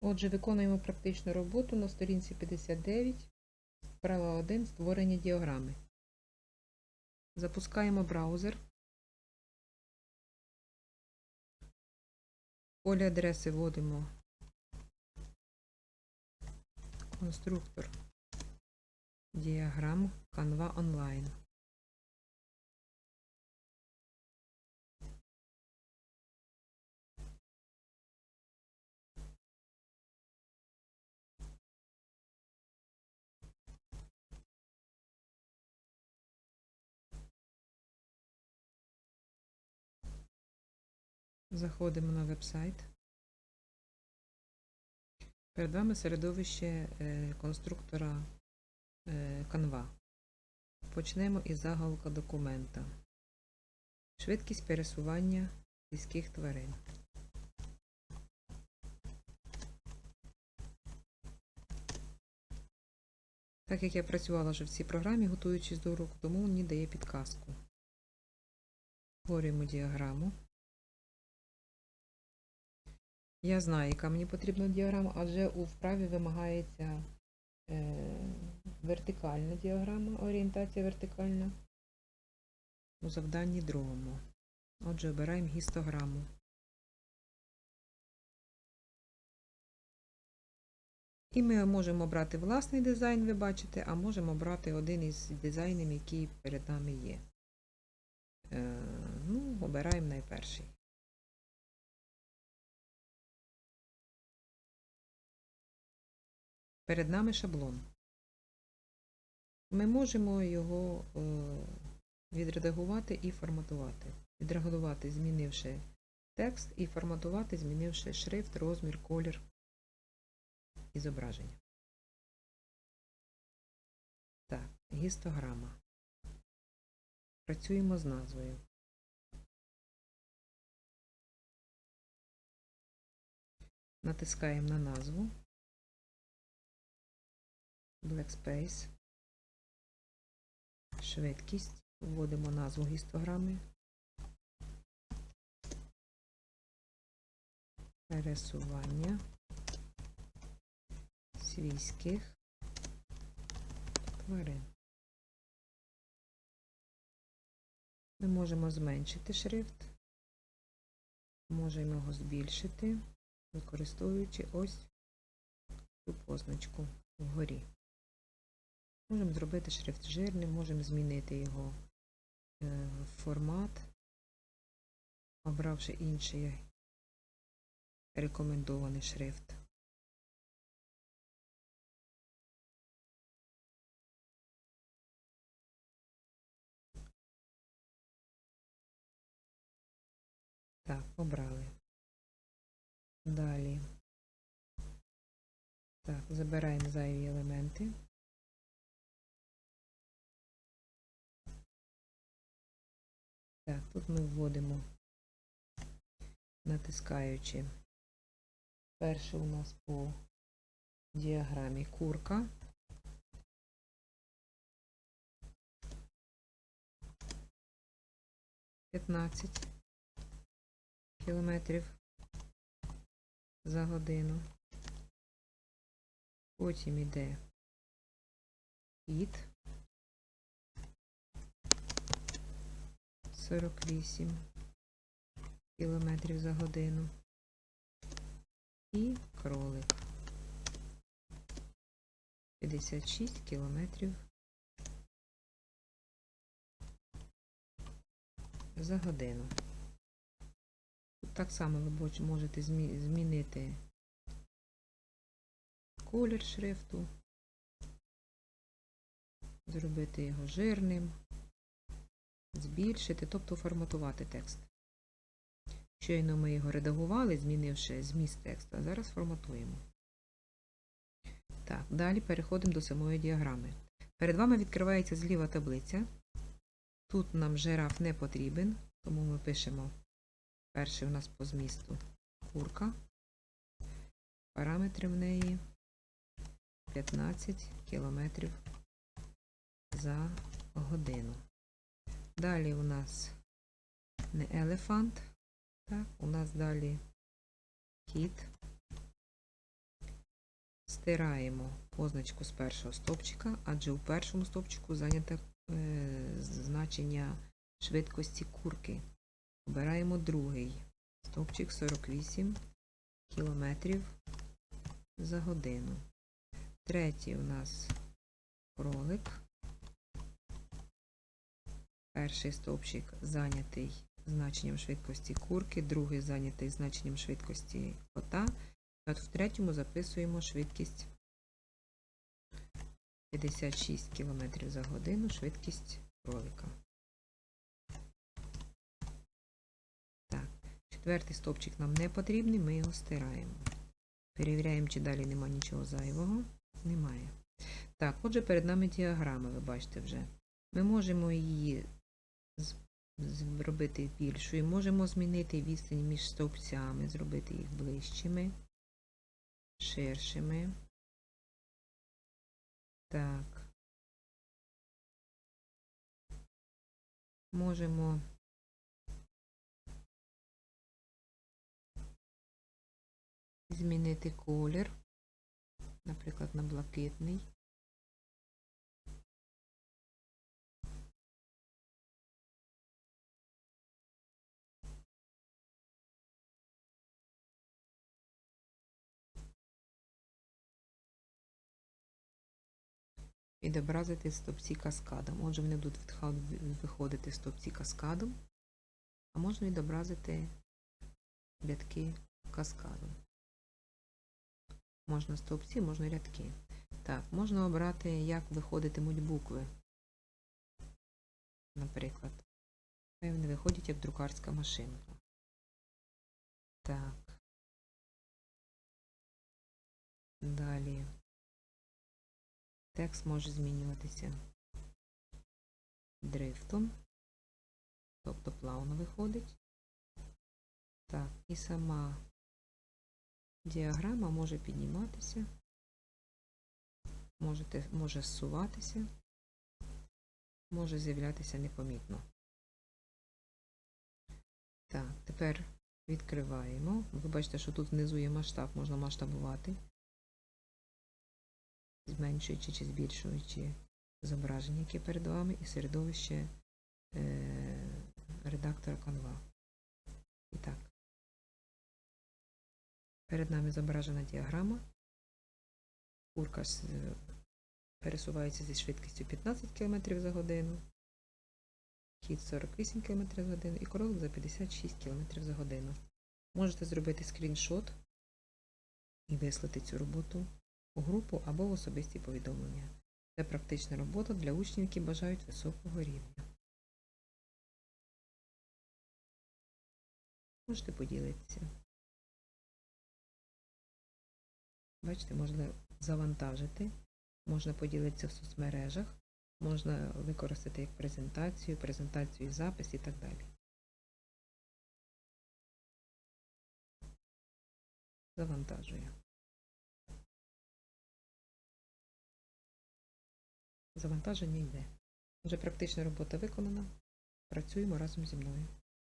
Отже, виконуємо практичну роботу на сторінці 59, вправа 1, створення діаграми. Запускаємо браузер. В полі адреси вводимо конструктор діаграм Canva Online. Заходимо на веб-сайт. Перед вами середовище е, конструктора е, Canva. Почнемо із заголовка документа. Швидкість пересування сільських тварин. Так як я працювала вже в цій програмі, готуючись до уроку, тому мені дає підказку. Створюємо діаграму. Я знаю, яка мені потрібна діаграма, адже у вправі вимагається е, вертикальна діаграма, орієнтація вертикальна. У завданні другому. Отже, обираємо гістограму. І ми можемо обрати власний дизайн, ви бачите, а можемо обрати один із дизайнів, який перед нами є. Е, ну, обираємо найперший. Перед нами шаблон. Ми можемо його е, відредагувати і форматувати. Відредагувати, змінивши текст, і форматувати, змінивши шрифт, розмір, колір і зображення. Так, гістограма. Працюємо з назвою. Натискаємо на назву. Blackspace. Швидкість. Вводимо назву гістограми. Пересування свійських тварин. Ми можемо зменшити шрифт, можемо його збільшити, використовуючи ось цю позначку вгорі. Можемо зробити шрифт жирним, можемо змінити його е, формат, обравши інший рекомендований шрифт. Так, обрали. Далі. Так, забираємо зайві елементи. Так, тут ми вводимо, натискаючи. Перше у нас по діаграмі курка. П'ятнадцять кілометрів за годину. Потім іде кіт 48 кілометрів за годину. І кролик 56 кілометрів за годину. Тут так само ви можете змінити колір шрифту, зробити його жирним, збільшити, тобто форматувати текст. Щойно ми його редагували, змінивши зміст тексту, а зараз форматуємо. Так, далі переходимо до самої діаграми. Перед вами відкривається зліва таблиця. Тут нам жираф не потрібен, тому ми пишемо перший у нас по змісту курка. Параметри в неї 15 кілометрів за годину. Далі у нас не елефант, так, у нас далі кіт стираємо позначку з першого стовпчика, адже у першому стовпчику зайняте е, значення швидкості курки. Обираємо другий стовпчик 48 кілометрів за годину. Третій у нас кролик. Перший стовпчик зайнятий значенням швидкості курки, другий зайнятий значенням швидкості кота. От в третьому записуємо швидкість 56 км за годину, швидкість кролика. Так, четвертий стовпчик нам не потрібний, ми його стираємо. Перевіряємо, чи далі нема нічого зайвого. Немає. Так, отже, перед нами діаграма, ви бачите вже. Ми можемо її зробити більшою, можемо змінити відстань між стовпцями, зробити їх ближчими, ширшими. Так. Можемо змінити колір, наприклад, на блакитний. Відобразити стовпці каскадом. Отже, вони будуть виходити стовпці каскадом, а можна відобразити рядки каскадом. Можна стовпці, можна рядки. Так, можна обрати, як виходитимуть букви. Наприклад, хай вони виходять як друкарська машинка. Так. Далі. Текст може змінюватися дрифтом, тобто плавно виходить. Так, і сама діаграма може підніматися, можете, може зсуватися, може з'являтися непомітно. Так, тепер відкриваємо. Ви бачите, що тут внизу є масштаб, можна масштабувати зменшуючи чи збільшуючи зображення, яке перед вами, і середовище е, редактора Canva. І так. Перед нами зображена діаграма. Курка пересувається зі швидкістю 15 км за годину, кіт 48 км за годину і кролик за 56 км за годину. Можете зробити скріншот і вислати цю роботу у групу або в особисті повідомлення. Це практична робота для учнів, які бажають високого рівня. Можете поділитися. Бачите, можна завантажити, можна поділитися в соцмережах, можна використати як презентацію, презентацію запис і так далі. Завантажую. Завантаження йде. Вже практична робота виконана. Працюємо разом зі мною.